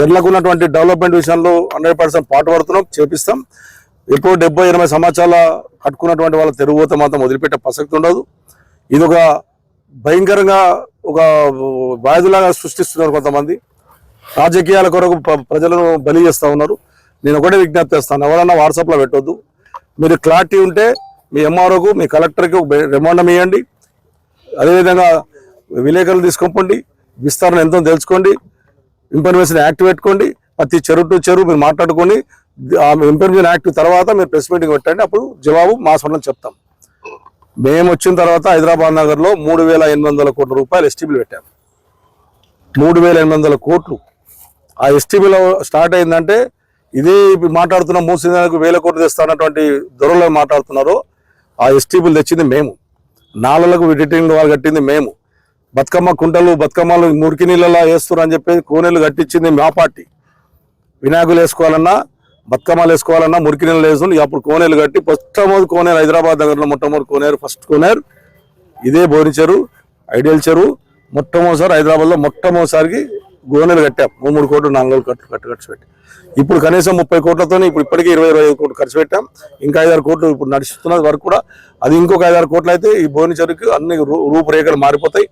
చెర్లకు ఉన్నటువంటి డెవలప్మెంట్ విషయంలో హండ్రెడ్ పర్సెంట్ పాటు పడుతున్నాం చేపిస్తాం. ఎప్పుడు డెబ్బై ఎనభై సంవత్సరాల కట్టుకున్నటువంటి వాళ్ళ తెరుగుపోతే మాత్రం వదిలిపెట్టే ప్రసక్తి ఉండదు. ఇది ఒక భయంకరంగా ఒక వ్యాధిలాగా సృష్టిస్తున్నారు కొంతమంది. రాజకీయాల కొరకు ప్ర- ప్రజలను బలి చేస్తూ ఉన్నారు. నేను ఒకటే విజ్ఞప్తి చేస్తాను ఎవరన్నా వాట్సాప్లో పెట్టొద్దు. మీరు క్లారిటీ ఉంటే మీ ఎంఆర్ఓకు మీ కలెక్టర్కి ఒక రిమాండం ఇవ్వండి అదేవిధంగా విలేకరులు తీసుకోండి విస్తరణ ఎంతో తెలుసుకోండి. ఇన్ఫర్మేషన్ యాక్ట్ పెట్టుకోండి. ప్రతి చెరువు టు చెరువు మీరు మాట్లాడుకొని ఆ ఇన్ఫర్మేషన్ యాక్ట్ తర్వాత మీరు ప్రెస్ మీటింగ్ పెట్టండి. అప్పుడు జవాబు మా సొంతం చెప్తాం. మేము వచ్చిన తర్వాత హైదరాబాద్ నగర్లో మూడు వేల ఎనిమిది వందల కోట్ల రూపాయలు ఎస్టీబీలు పెట్టాం. మూడు వేల ఎనిమిది వందల కోట్లు. ఆ ఎస్టీబీలో స్టార్ట్ అయిందంటే ఇదే ఇప్పుడు మాట్లాడుతున్న మూసినకు వేల కోట్లు తెస్తానటువంటి దొరలో మాట్లాడుతున్నారు ఆ ఎస్టీబీలు తెచ్చింది మేము. నాలలకు రిటైనింగ్ వాళ్ళు కట్టింది మేము. బతుకమ్మ కుంటలు బతుకమ్మలు మురికి నీళ్ళలా వేస్తున్నారు అని చెప్పి కోనేలు కట్టించింది మా పార్టీ. వినాయకులు వేసుకోవాలన్నా బతుకమ్మలు వేసుకోవాలన్నా మురికి నీళ్ళు వేసుకుని అప్పుడు కోనేలు కట్టి ఫస్ట్ మొదటి కోనేరు హైదరాబాద్ దగ్గరలో మొట్టమొదటి కోనేరు ఫస్ట్ కోనేరు. ఇదే బోరి ఐడియల్ చెరువు. మొట్టమొదటిసారి హైదరాబాద్లో మొట్టమొదటిసారికి గోనెలు కట్టాం. మూడు మూడు కోట్లు నాలుగు వేలు కట్టు కట్టు ఖర్చు పెట్టి. ఇప్పుడు కనీసం ముప్పై కోట్లతో ఇప్పుడు ఇప్పటికే ఇరవై ఇరవై ఐదు కోట్లు ఖర్చు పెట్టాం. ఇంకా ఐదారు కోట్లు ఇప్పుడు నడుస్తున్న వరకు కూడా. అది ఇంకొక ఐదారు కోట్లు అయితే ఈ బోని చెరుకు అన్ని రూ- రూపురేఖలు మారిపోతాయి.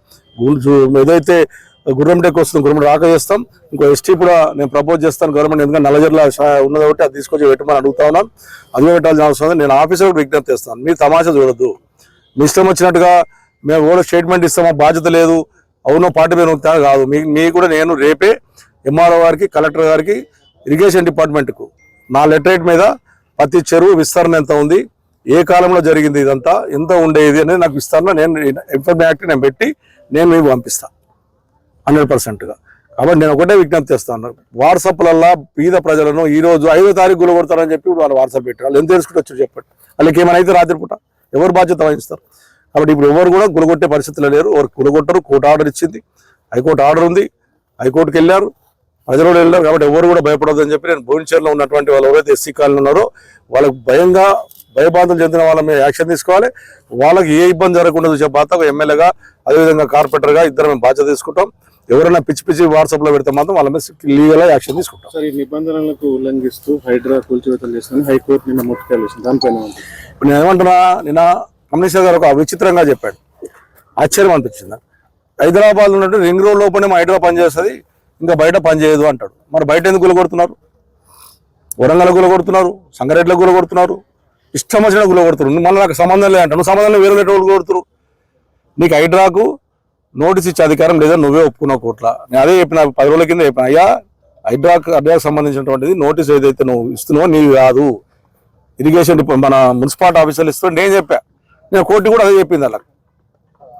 ఏదైతే గుర్రంటెక్ వస్తుంది గుర్రం రాక చేస్తాం. ఇంకో ఎస్టీ కూడా నేను ప్రపోజ్ చేస్తాను గవర్నమెంట్ ఎందుకంటే నల్లజర్ల ఉన్నది ఒకటి అది తీసుకొచ్చి పెట్టమని అడుగుతా ఉన్నాను. అది పెట్టాల్సిన అవసరం ఉంది. నేను ఆఫీసర్ విజ్ఞప్తి చేస్తాను. మీరు తమాషా చూడొద్దు. మీ ఇష్టం వచ్చినట్టుగా మేము కూడా స్టేట్మెంట్ ఇస్తాం బాధ్యత లేదు. అవునో పార్టీ మీద నొక్కుతాను కాదు. మీ మీ కూడా నేను రేపే ఎంఆర్ఓ గారికి కలెక్టర్ గారికి ఇరిగేషన్ డిపార్ట్మెంట్కు నా లెటరేట్ మీద ప్రతి చెరువు విస్తరణ ఎంత ఉంది ఏ కాలంలో జరిగింది ఇదంతా ఎంత ఉండేది అనేది నాకు విస్తరణ నేను ఇన్ఫర్మేషన్ యాక్ట్ నేను పెట్టి నేను మీకు పంపిస్తాను హండ్రెడ్ పర్సెంట్గా. కాబట్టి నేను ఒకటే విజ్ఞప్తి చేస్తాను. వాట్సాప్లల్లా పేద ప్రజలను ఈరోజు ఐదో తారీఖు గులగొడతారని చెప్పి వాళ్ళు వాట్సాప్ పెట్టారు. వాళ్ళు ఎంత తెలుసుకుంటే వచ్చారు చెప్పండి. వాళ్ళకి ఏమైనా అయితే రాత్రిపూట ఎవరు బాధ్యత వహిస్తారు? కాబట్టి ఇప్పుడు ఎవరు కూడా గులగొట్టే పరిస్థితులు లేరు. ఎవరు గులగొట్టరు కోర్టు ఆర్డర్ ఇచ్చింది. హైకోర్టు ఆర్డర్ ఉంది. హైకోర్టుకి వెళ్ళారు. ప్రజలు వెళ్ళారు కాబట్టి ఎవరు కూడా భయపడదు అని చెప్పి నేను భువనేశ్వర్లో ఉన్నటువంటి వాళ్ళు ఎవరైతే ఎస్సీ కాలనీ ఉన్నారో వాళ్ళకు భయంగా భయబాధలు చెందిన వాళ్ళ మీద యాక్షన్ తీసుకోవాలి. వాళ్ళకి ఏ ఇబ్బంది జరగకుండా చూసే బాధ్యత ఒక ఎమ్మెల్యేగా అదేవిధంగా కార్పొరేటర్గా ఇద్దరు మేము బాధ్యత తీసుకుంటాం. ఎవరైనా పిచ్చి పిచ్చి వాట్సాప్లో పెడితే మాత్రం వాళ్ళ మీద లీగల్గా యాక్షన్ తీసుకుంటాం. సార్ ఈ నిబంధనలకు ఉల్లంఘిస్తూ హైడ్రా కూల్చివేతలు చేస్తుంది హైకోర్టు నిన్న ముట్టుకాయలు వేసింది. దానిపైన. ఇప్పుడు నేను ఏమంటున్నా నిన్న కమిషనర్ గారు ఒక విచిత్రంగా చెప్పాడు. ఆశ్చర్యం అనిపించింది. హైదరాబాద్ ఉన్నట్టు రింగ్ రోడ్ లోపలనే మా హైదరాబాద్ పనిచేస్తుంది ఇంకా బయట పనిచేయదు అంటాడు. మరి బయట ఎందుకు గులగొడుతున్నారు? వరంగల్ గులగొడుతున్నారు సంగారెడ్డిలో గులగొడుతున్నారు ఇష్టం వచ్చిన గులగొడుతున్నారు. మళ్ళీ నాకు సంబంధం లేదంట నువ్వు సంబంధం లేదు, వేరే వాళ్ళు కొడుతురు నీకు హైడ్రాకు నోటీస్ ఇచ్చే అధికారం లేదా నువ్వే ఒప్పుకున్నావు కోట్ల. నేను అదే చెప్పిన పది రోజుల కింద చెప్పిన అయ్యా హైడ్రాక్ హైడ్రాకు సంబంధించినటువంటిది నోటీస్ ఏదైతే నువ్వు ఇస్తున్నావో నీవు కాదు. ఇరిగేషన్ మన మున్సిపాలిటీ ఆఫీసర్లు ఇస్తున్నావు నేను చెప్పా. నేను కోర్టు కూడా అదే చెప్పింది అలా.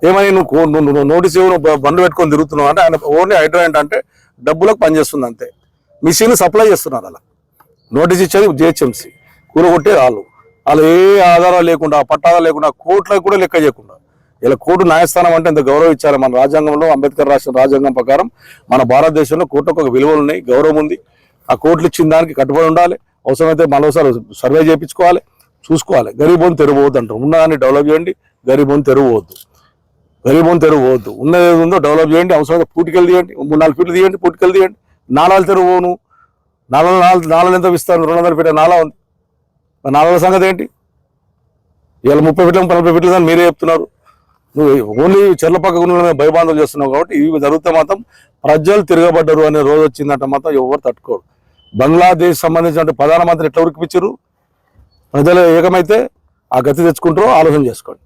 ఏమని నువ్వు నువ్వు నువ్వు నోటీస్ ఇవ్వు బండ్లు పెట్టుకొని తిరుగుతున్నావు అంటే ఆయన ఓన్లీ హైడ్రా ఏంటంటే డబ్బులకు పనిచేస్తుంది అంతే. మిషన్ సప్లై చేస్తున్నారు అలా. నోటీస్ ఇచ్చేది జిహెచ్ఎంసీ. కూలగొట్టే వాళ్ళు. వాళ్ళు ఏ ఆధారాలు లేకుండా పట్టాదాలు లేకుండా కోర్టులకు కూడా లెక్క చేయకుండా. ఇలా కోర్టు న్యాయస్థానం అంటే ఇంత గౌరవం ఇచ్చారు మన రాజ్యాంగంలో అంబేద్కర్ రాసిన రాజ్యాంగం ప్రకారం మన భారతదేశంలో కోర్టుకు ఒక విలువలు ఉన్నాయి గౌరవం ఉంది. ఆ కోర్టులు ఇచ్చిన దానికి కట్టుబడి ఉండాలి. అవసరమైతే మరోసారి సర్వే చేయించుకోవాలి. చూసుకోవాలి. గరీబోని తెరవద్దు అంటారు. ఉన్నదాన్ని డెవలప్ చేయండి గరీబోని తెరవద్దు గరీబోని తెరవద్దు ఉన్నది ఉందో డెవలప్ చేయండి అవసరమైతే పూటికలు తీయండి మూడు నాలుగు ఫీట్లు తీయండి పూటికలు తీయండి. నాలాలు తెరవను నాలుగు నాలుగు నాలుగు ఎంత ఇస్తాను రెండు వందల ఫీట్ నాలా ఉంది. నాలుగు సంగతి ఏంటి? ఇవాళ ముప్పై ఫీట్ల నలభై ఫీట్ల దాన్ని మీరే చెప్తున్నారు. నువ్వు ఓన్లీ చెర్ల పక్క భయబాంధలు చేస్తున్నావు కాబట్టి ఇవి జరిగితే మాత్రం ప్రజలు తిరగబడ్డరు అనే రోజు వచ్చిందంటే మాత్రం ఎవరు తట్టుకోరు. బంగ్లాదేశ్ సంబంధించిన ప్రధానమంత్రి ఎట్లా ఉరికిపించారు ప్రజలు ఏకమైతే ఆ గతి తెచ్చుకుంటారో ఆలోచన చేసుకోండి.